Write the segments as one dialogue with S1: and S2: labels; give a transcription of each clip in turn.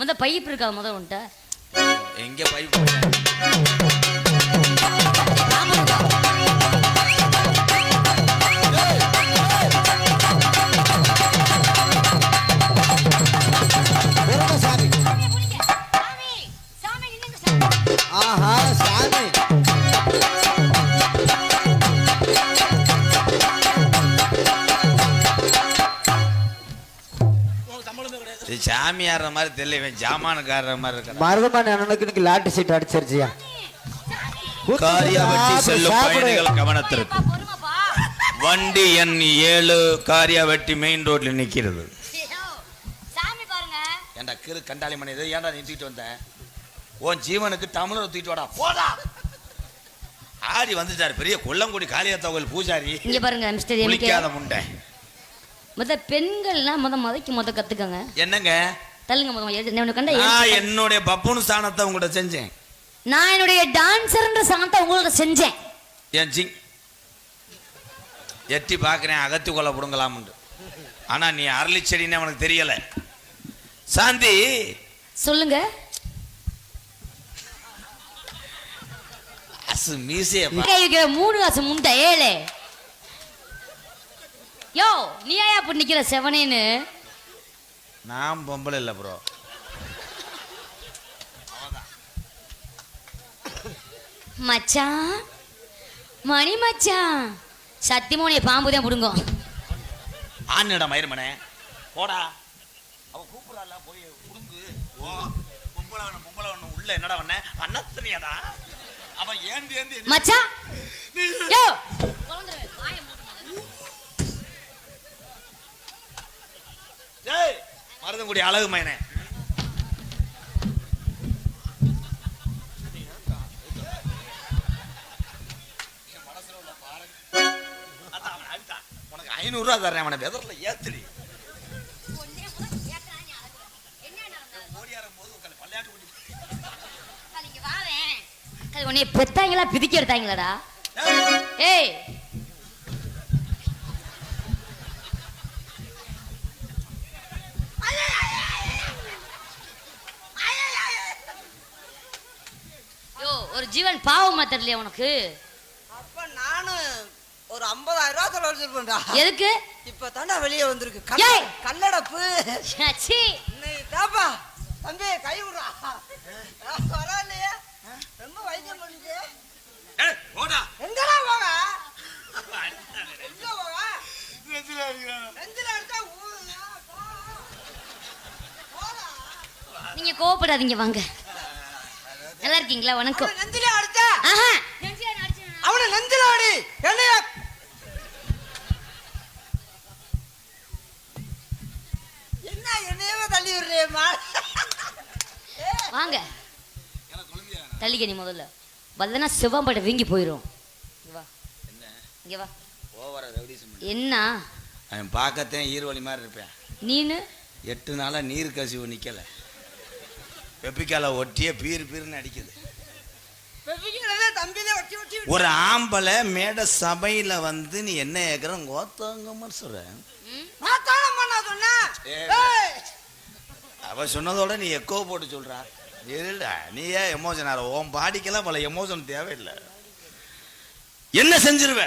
S1: முத பைப் இருக்கா முத உன்ட்ட.
S2: எங்க பைப்?
S3: சாமி
S2: ஆடுற மாதிரி தெரியல இவன் ஜாமானுக்காரற மாதிரி இருக்கிறான்.
S3: மருதமணி அண்ணனுக்கு இன்னைக்கு லாட்டு சீட் அடிச்சிருச்சியா?
S2: காரியா வெட்டி செல்லும். பயணிகள் கவனத்திற்கு. வண்டி எண் ஏழு காரியா வெட்டி மெயின் ரோட்ல நிக்கிறது.
S1: ஐயோ, சாமி பாருங்க.
S2: ஏன்டா கிரு கண்டாளி மணி இதை ஏன்டா நீ தூக்கிட்டு வந்தேன் உன் ஜீவனுக்கு தமிழர் தூக்கிட்டு வாடா போடா. ஆடி வந்துட்டார் பெரிய கொல்லங்குடி காளியத்த கோயில் பூஜாரி.
S1: இங்க பாருங்க மிஸ்டர் எம்கே
S2: குளிக்காத முண்டை.
S1: முத பெண்கள்லாம் முத மதைக்கு முத கத்துக்கங்க.
S2: என்னங்க?
S1: தள்ளுங்க முத கண்ட
S2: என்னுடைய பப்புனு ஸ்தானத்தை உங்கள்கிட்ட செஞ்சேன்.
S1: நான் என்னுடைய டான்சர்ன்ற சாந்தத்தை உங்களுக்கு செஞ்சேன்.
S2: என் ஜிங் எட்டி பார்க்குறேன் அகத்தி கொலை பிடுங்கலாம்னு ஆனா நீ அரளி செடின்னு அவனுக்கு தெரியல. சாந்தி!
S1: சொல்லுங்க.
S2: அசு மீசைய
S1: மூணு காசு முண்டை ஏழு. யோ நீ ஏன் அப்படி நிக்கிற செவனேன்னு?
S2: நான் பொம்பளை இல்லை ப்ரோ
S1: மச்சான் மணி மச்சான். சத்தியமோனிய பாம்பு தான் பிடுங்கும்.
S2: ஆண்ணிட மயிருமனே. போடா. அவ கூப்பிடல போய் புடுங்கு. பொம்பளை பொம்பளை உள்ள என்னடா பண்ண அண்ணத்தனியாடா அவன் ஏந்தி ஏந்தி
S1: மச்சான் யோ
S2: ஏய் மருதங்குடி அழகு மயனே. உனக்கு ஐநூறு ரூபா தர்றேன் அவனை வெதர்ல ஏத்துடி.
S1: உன்னைய பெத்தாங்களா பிதிக்கி எடுத்தாங்களாடா? ஏய். யோ ஒரு ஜீவன் பாவமா தெரியலையா உனக்கு?
S4: அப்ப நானும் ஒரு 50000 ரூபா செலவு வச்சிருப்பேன்டா.
S1: எதுக்கு?
S4: இப்ப தாண்டா வெளியே வந்திருக்கு.
S1: ஏய்!
S4: கல்ல- கல்லடப்பு
S1: சீ
S4: தாப்பா தம்பி கை விடுறா. பரவாயில்லையே ரொம்ப வைத்தியம் பண்ணுது
S2: ஏய், போடா
S4: எங்கடா போக எங்க போக நெஞ்சில அடிச்சா ஊதுயா, போ. போடா.
S1: நீங்க கோவப்படாதீங்க வாங்க. நல்லா இருக்கீங்களா? வணக்கம்.
S4: நெஞ்சில அடிச்சா
S1: ஆஹா.
S4: அவனை அடி என்னைய? என்ன என்னையவே தள்ளி விடுறியம்மா?
S1: வாங்க. தள்ளிக்க நீ முதல்ல. வந்தனா சிவம்பட வீங்கி போயிரும். இங்க வா. இங்க வா.
S2: ஓவரா ரவுடிசம்.
S1: என்ன?
S2: அவன் பார்க்கத்தேன் ஈர்வழி மாதிரி இருப்பேன்.
S1: நீனு?
S2: எட்டு நாளா நீர் கசிவு நிக்கல. வெப்பிக்கால ஒட்டியே பீர் பீர்னு அடிக்குது. ஒரு ஆம்பளை மேட சபையில வந்து நீ என்ன ஏக்குற கோத்தங்கம்னு சொல்ற. அவ சொன்னதோட நீ எக்கோ போட்டு சொல்றா. இல்ல நீ ஏன் எமோஷன் ஆற? உன் பாடிக்கெல்லாம் பல எமோஷன் தேவையில்லை. என்ன செஞ்சிருவ?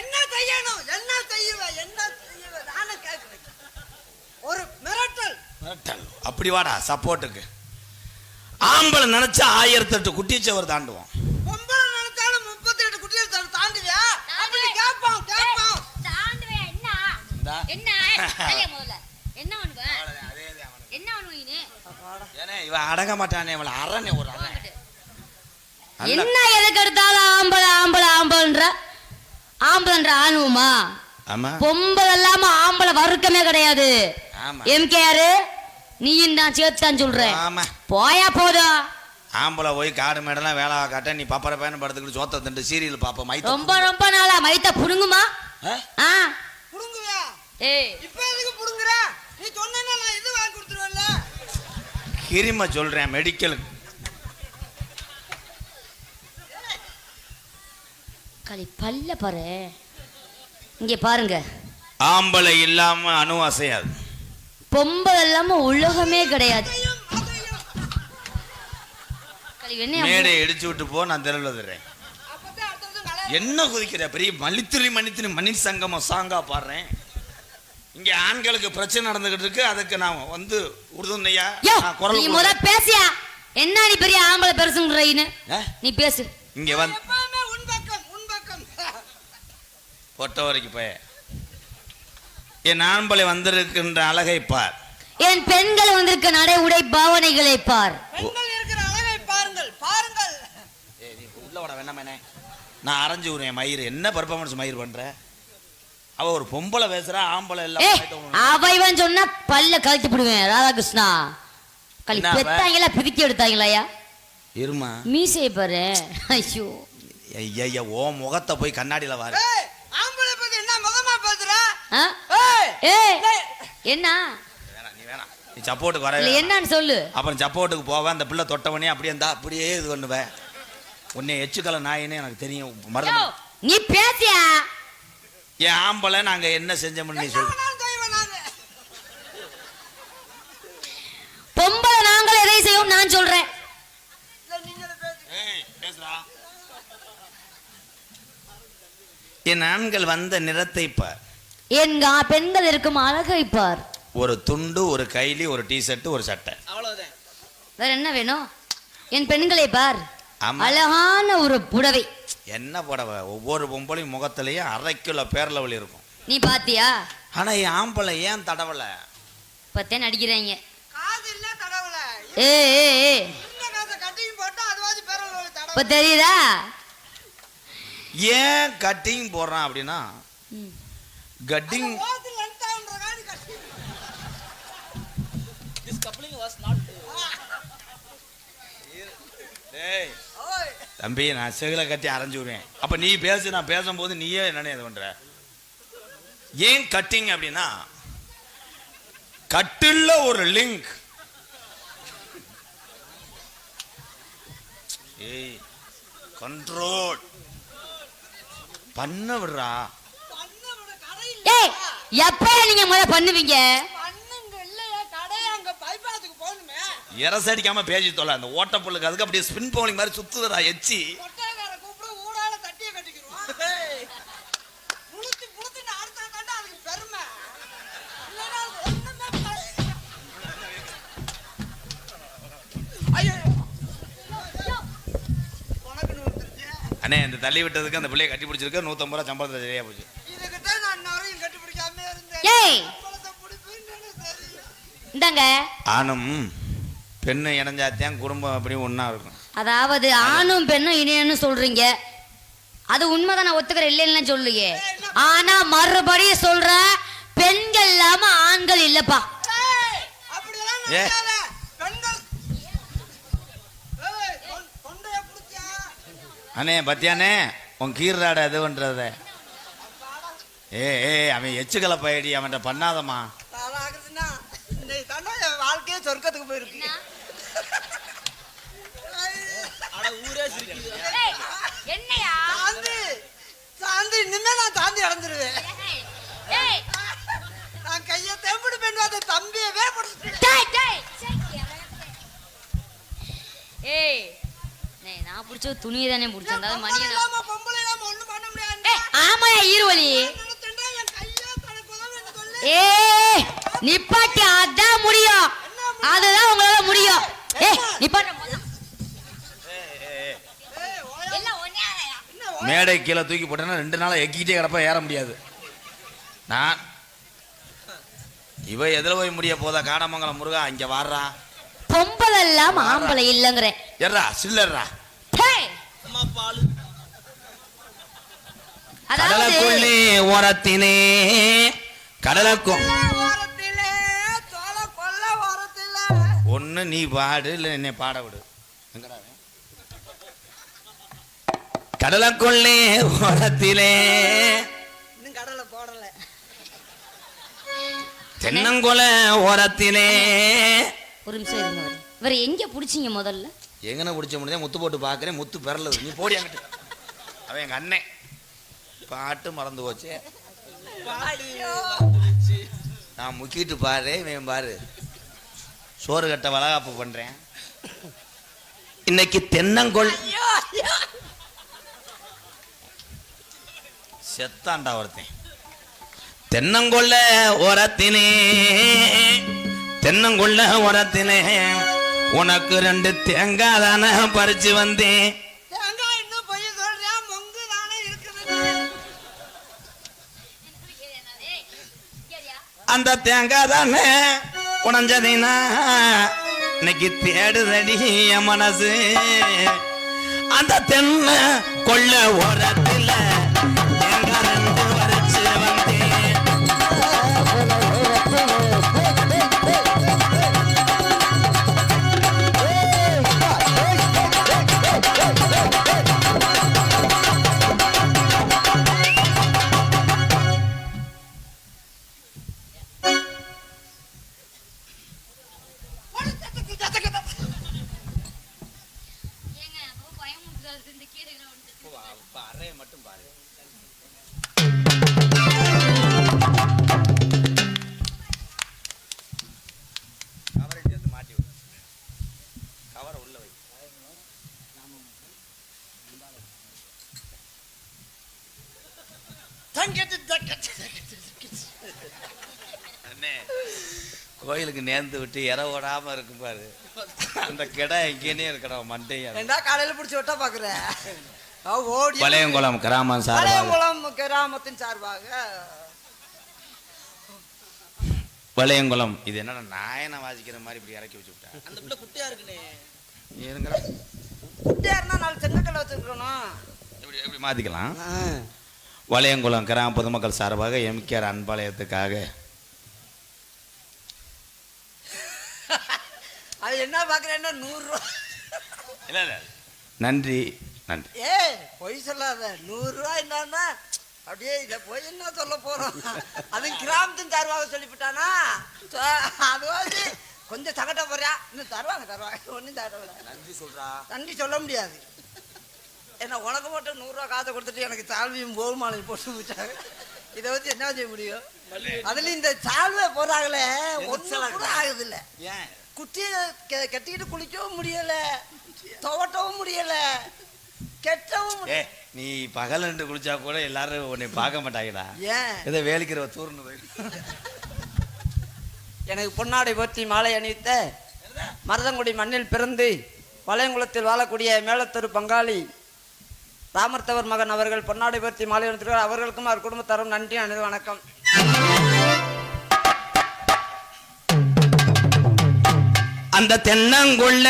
S4: என்ன செய்யணும்? என்ன செய்யுவ என்ன செய்யுவ நானும் கேட்கிறேன் ஒரு மிரட்டல்.
S2: மிரட்டல். அப்படி வாடா சப்போர்ட்டுக்கு ஆம்பளை நினைச்சா ஆயிரத்தி எட்டு குட்டிச்சவர் தாண்டுவோம்
S4: பொம்பளை நினைச்சாலும் முப்பத்தி எட்டு குட்டியை தா- தாண்டுவியா? அப்படி கேட்பான் கேட்பான்
S2: இந்தா.
S1: என்ன? தள்ளிய முதல்ல. என்ன பண்ணுவ என்ன பண்ணுவ நீ
S2: ஏனே இவன் அடங்க மாட்டானே இவளை அரணே ஒரு அரண் நல்ல-
S1: என்ன எதுக்கு எடுத்தாலும் ஆம்பளை ஆம்பளை ஆம்பளைன்ற? ஆம்பளைன்ற ஆணுமா?
S2: ஆமா.
S1: பொம்பளை இல்லாம ஆம்பளை வறுக்கமே கிடையாது.
S2: ஆமா.
S1: எம்கேஆர் நீயும் தான் சேர்த்தான் சொல்றேன்
S2: ஆமா.
S1: போயா போதும்
S2: ஆம்பளை போய் காடு மேடெல்லாம் வேலை காட்ட நீ பப்பர பயணம் படுத்துக்கிட்டு சோத்த திண்டு சீரியல் பாப்ப மைத்த
S1: ரொம்ப ரொம்ப நாளா மைத்த புடுங்குமா?
S2: ஆ?
S1: ஆ.
S4: புடுங்குவியா?
S1: ஏய்.
S4: இப்ப எதுக்கு புடுங்குற? நீ சொன்னா நான் இது வாங்கி கொடுத்துருவேன்ல?
S2: கிரிம சொல்றேன் மெடிக்கல்
S1: களி பல்ல பாரு. இங்க பாருங்க.
S2: ஆம்பளை இல்லாம அணு அசையாது.
S1: பொம்பளை இல்லாம உலகமே கிடையாது.
S2: மேடையை இடிச்சு விட்டு போ நான் தெருவில். என்ன குதிக்கிற? பெரிய மணித்துளி மணித்துளி மணி சங்கமம் சாங்கா பாடுறேன். இங்க ஆண்களுக்கு பிரச்சனை நடந்துகிட்டு இருக்கு. அதுக்கு நான் வந்து உறுதுணையா குரல்
S1: நீ முத பேசியா? என்ன நீ பெரிய ஆம்பளை பெருசுன்றீன்னு
S2: ஆ?
S1: நீ பேசு.
S2: இங்க வந்து பொட்ட வரைக்கும் போய. என் ஆண்பலை வந்திருக்கின்ற அழகை பார்.
S1: என் பெண்கள் வந்திருக்க நடை உடை பாவனைகளை பார்.
S4: பெண்கள் இருக்கிற அழகை பாருங்கள் பாருங்கள்.
S2: ஏய், நீ உள்ள வர வேணாமேனே நான் அரைஞ்சு விடுவேன் மயிர் என்ன பர்ஃபார்மன்ஸ் மயிர் பண்ற? அவ ஒரு பொம்பளை பேசுறா ஆம்பளை எல்லாம்.
S1: அவைவன் சொன்னா பல்ல கழிச்சு போடுவேன் ராதாகிருஷ்ணா. களி
S2: அவ?
S1: பெத்தாங்களா பிதுக்கி எடுத்தாங்களாயா
S2: இருமா.
S1: மீசையை பாரு. ஐயோ.
S2: ஐயா ஓ முகத்தை போய் கண்ணாடியில வாரு.
S4: ஆம்பளை பத்தி என்ன முகமா பேசுற?
S1: என்ன?
S2: வேணாம் நீ சப்போர்ட்டுக்கு வர
S1: என்னன்னு சொல்லு.
S2: அப்புறம் சப்போர்ட்டுக்கு போவேன் அந்த பிள்ளை தொட்டவனே அப்படியே இருந்தா அப்படியே இது பண்ணுவேன். உன்னை எச்சுக்கல நாயின்னு எனக்கு தெரியும் மருந்து
S1: நீ பேசியா?
S2: என் ஆம்பளை நாங்க என்ன செஞ்சோம்னு நீ சொல்லு.
S1: பொம்பளை நாங்கள் எதை செய்வோம் நான் சொல்றேன்.
S2: என் ஆண்கள் வந்த நிறத்தை பார்.
S1: என் பெண்கள் இருக்கும் அழகை பார்.
S2: ஒரு துண்டு ஒரு கைலி ஒரு டிஷர்ட் ஒரு சட்டை.
S1: வேற என்ன வேணும்? என் பெண்களை பார்.
S2: ஆமா.
S1: அழகான ஒரு புடவை.
S2: என்ன புடவை? ஒவ்வொரு பொம்பளையும் முகத்திலையும் அரை கிலோ பேரளவில் இருக்கும்.
S1: நீ பாத்தியா?
S2: ஆனா என் ஆம்பளை ஏன் தடவலை?
S1: பத்தே நடிக்கிறாங்க
S4: காது இல்ல தடவுல.
S1: ஏ ஏ ஏ. இப்ப தெரியுதா?
S2: ஏன் கட்டிங் போடுறான் அப்படின்னா
S4: ஓய்.
S2: தம்பி நான் செகில கட்டி அரைஞ்சு விடுவேன். அப்ப நீ பேசு நான் பேசும்போது நீயே என்னன்னு இது பண்ற. ஏன் கட்டிங் அப்படின்னா கட்டுள்ள ஒரு லிங்க் ஏய் கண்ட்ரோல் பண்ண விடுறா
S4: பண்ண விட கடை
S1: ஏய்
S4: இல்ல
S1: எப்ப நீங்க முத பண்ணுவீங்க?
S4: பண்ணுங்க இல்லையா கடை அங்க பைபாஸுக்கு போகணுமே.
S2: எரசடிக்காம பேசி தொலை அந்த ஓட்ட புல்லுக்கு அதுக்கு அப்படியே ஸ்பின் பவுலிங் மாதிரி சுத்துதுடா எச்சி. அண்ணே இந்த தள்ளி விட்டதுக்கு அந்த பிள்ளைய கட்டி பிடிச்சிருக்க நூத்தம்பது ரூபா சம்பளத்தை சரியா போச்சு.
S1: இந்தாங்க.
S2: ஆணும் பெண்ணு இணைஞ்சாத்தியான் குடும்பம் அப்படி ஒண்ணா இருக்கும்.
S1: அதாவது ஆணும் பெண்ணும் இணையன்னு சொல்றீங்க. அது உண்மைதான் நான் ஒத்துக்கிறேன். இல்லைன்னு சொல்லுங்க ஆனா மறுபடியும் சொல்ற பெண்கள் இல்லாம ஆண்கள் இல்லப்பா.
S2: அண்ணே பத்தியானே உன் கீர்ராட இது பண்றத ஏ ஏ அவன் எச்சுக்கலை பயடி அவன்கிட்ட பண்ணாதம்மா.
S4: வாழ்க்கையே சொர்க்கத்துக்கு போயிருக்கு.
S1: என்னையா?
S4: சாந்தி சாந்தி இனிமே நான் சாந்தி அடைஞ்சிருவேன். நான் கையை தேம்பிடு பெண் அதை தம்பியவே
S1: ஏய் நான் பிடிச்ச துணியை தானே பிடிச்சேன். அதாவது
S4: இல்லாம பொம்பளை ஒண்ணும் பண்ண முடியாது.
S1: ஆமாயா ஈருவலி
S4: நினைச்சேன்டா, என் கையே தனக்கு
S1: ஏய் நிப்பாட்டி அதான் முடியும். அதுதான் உங்களால முடியும். நிப்பாட்டு எல்லாம்?
S2: மேடை கீழே தூக்கி போட்டேன்னா ரெண்டு நாளா எக்கிட்டே கிடப்ப ஏற முடியாது. நான் இவ எதுல போய் முடிய போதா? காடமங்கலம் முருகா இங்க வாடுறா.
S1: பொம்பளை இல்லாம ஆம்பளை இல்லைங்கிறேன்.
S2: எர்ரா சில்லர்ரா
S1: ஹேய்! அதாவது
S2: ஓரத்தினே கடலக்கும். ஒண்ணு நீ பாடு இல்ல என்னை பாட விடு. எங்கடா அவன்? கடலக்குள்ளே ஓரத்திலே.
S4: கடலை போடல.
S2: தென்னங்குல ஓரத்திலே.
S1: ஒரு நிமிஷம் இருங்க. இவரை எங்க புடிச்சீங்க முதல்ல?
S2: எங்கன பிடிச்ச முடியாது முத்து போட்டு பார்க்கறேன் முத்து பெறலது நீ போடி அங்கிட்டு. அவன் எங்க அண்ணன். பாட்டு மறந்து போச்சு. நான் முக்கிட்டு பாரு இவன் பாரு. சோறு கட்ட வளகாப்பு பண்றேன். இன்னைக்கு தென்னங்கொள்
S4: ஐயோ
S2: செத்தாண்டா ஒருத்தன். தென்னங்கொள்ள ஓரத்திலே தென்னங்கொள்ள ஓரத்திலே உனக்கு ரெண்டு தேங்காய் தானே பறிச்சு வந்தேன். அந்த தேங்காய் தானே உடஞ்சதினா இன்னைக்கு தேடுதடி என் மனசு. அந்த தென்னை கொள்ள உரத்தில் கோயிலுக்கு நேர்ந்து விட்டு இற ஓடாம இருக்கும் பாரு. அந்த கிடா எங்கேனே இருக்கடா மண்டையா
S4: ரெண்டா காலையில பிடிச்சி விட்டா பாக்குறேன். ஓடி
S2: பழையங்குளம் கிராமம் சார்
S4: பழையங்குளம் கிராமத்தின் சார்பாக.
S2: பழையங்குளம் இது என்னடா நாயனை வாசிக்கிற மாதிரி இப்படி இறக்கி வச்சு விட்டா
S4: அந்த பிள்ளை குட்டியா இருக்குனே.
S2: இருங்கடா
S4: குட்டியா இருந்தா நாலு செங்கக்கல்ல வச்சிருக்கணும்?
S2: இப்படி இப்படி மாத்திக்கலாம்? வளையங்குளம் கிராம பொதுமக்கள் சார்பாக எம்கேஆர் அன்பாளையத்துக்காக
S4: அது என்ன பாக்குறேன்னா நூறு ரூபா.
S2: இல்ல இல்ல. நன்றி நன்றி.
S4: ஏ பொய் சொல்லாத. நூறு ரூபாய் என்னன்னா அப்படியே இத போய் என்ன சொல்ல போறோம்? அது கிராமத்தின் சார்பாக சொல்லிவிட்டானா? ச- அது வந்து கொஞ்சம் சங்கட்ட போறியா? இன்னும் தருவாங்க தருவாங்க. ஒன்றும் தருவாங்க
S2: நன்றி சொல்றா.
S4: நன்றி சொல்ல முடியாது. ஏன்னா உனக்கு மட்டும் நூறுரூவா காசை கொடுத்துட்டு எனக்கு சால்வியும் போகுமாலையும் போட்டு விட்டாங்க இதை வச்சு என்ன செய்ய முடியும்? அதுல இந்த சால்வை போறாங்களே ஒன்றும் கூட ஆகுது இல்லை
S2: ஏன்?
S4: குட்டியை கெ- கட்டிக்கிட்டு குளிக்கவும் முடியல. துவட்டவும் முடியல. கெட்டவும்
S2: நீ பகல் ரெண்டு குளிச்சா கூட எல்லாரும் உன்னை பார்க்க மாட்டாங்கடா.
S4: ஏன்?
S2: ஏதோ வேலிக்கிற தூர்னு போய்.
S4: எனக்கு பொன்னாடை போற்றி மாலை அணிவித்த மருதங்குடி மண்ணில் பிறந்து வளையங்குளத்தில் வாழக்கூடிய மேலத்தொரு பங்காளி ராமர்த்தவர் மகன் அவர்கள் பொன்னாடை போற்றி மாலை அணிவித்திருக்கிறார். அவர்களுக்கும் அவர் குடும்பத்தாரும் நன்றி அணிது வணக்கம்.
S2: அந்த தென்னங்குள்ள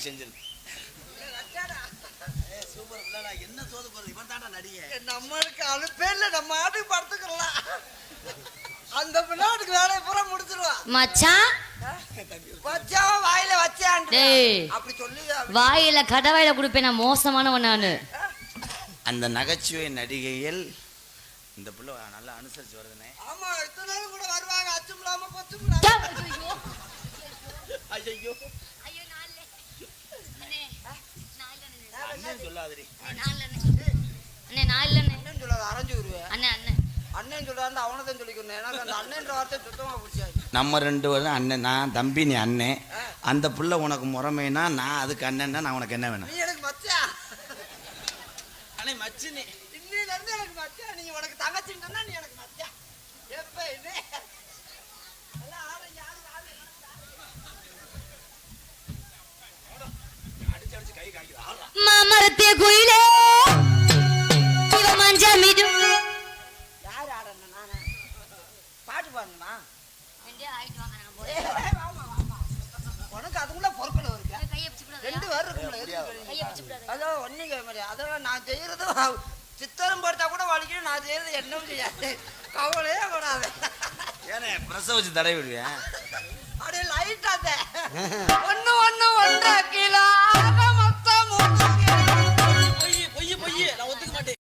S2: இருபத்தஞ்சு ரூபாய்க்கு செஞ்சிருக்கேன் என்ன சோது போறது இவன் தாண்டா நடிகை
S4: நம்மளுக்கு அனுப்பே இல்லை நம்ம ஆட்டுக்கு படுத்துக்கலாம். அந்த பிள்ளாட்டுக்கு வேலையை பூரா முடிச்சிருவா.
S1: மச்சான்
S4: வச்சாவ வாயில வச்சான்
S1: டேய்.
S4: அப்படி சொல்லி
S1: வாயில கடவாயில கொடுப்பேன் மோசமானவன் நானு.
S2: அந்த நகைச்சுவை நடிகைகள் இந்த பிள்ளை நல்லா அனுசரிச்சு வருதுனே.
S4: ஆமா இத்தனை நாள் கூட வருவாங்க அச்சும் இல்லாம பொச்சும் இல்லாம.
S2: ஐயோ அண்ணன் சொல்லாதடி.
S1: அண்ணே நான் இல்லண்ணே.
S4: அண்ணன் சொல்லாத அரைஞ்சு விடுவேன்.
S1: அண்ணே அண்ணே.
S4: அண்ணன் சொல்லாத அவனை தான் சொல்லிக்கணும். எனக்கு அந்த அண்ணன்ற வார்த்தை சுத்தமா பிடிச்சாது.
S2: நம்ம ரெண்டு பேரும் அண்ணன் நான் தம்பி நீ அண்ணன் அந்த புள்ள உனக்கு முறைமைனா நான் அதுக்கு அண்ணன்னா நான் உனக்கு என்ன வேணும்?
S4: நீ எனக்கு மச்சான்
S2: அண்ணே மச்சு நீ.
S4: இன்னில இருந்து எனக்கு மச்சான் நீ உனக்கு தங்கச்சின்னு சொன்னா நீ எனக்கு மச்சான் எப்ப
S1: மாமரத்தே குயிலே. இவ மஞ்ச மிடு
S4: யார் ஆடணும் நானே? பாட்டு பாடணுமா. உனக்கு அதுக்குள்ள பொறுக்கல இருக்கு? ரெண்டு பேர் இருக்கும்ல அதான் ஒன்னும் கேட்க முடியாது. அதெல்லாம் நான் செய்யறது சித்திரம் படுத்தா கூட வலிக்கணும் நான் செய்யறது என்ன செய்யாது. கவலையே கூடாது
S2: ஏனே பிரசவ வச்சு தடவி விடுவேன்
S4: அப்படியே லைட்டா ஒண்ணு ஒண்ணு ஒன்றரை கிலோ.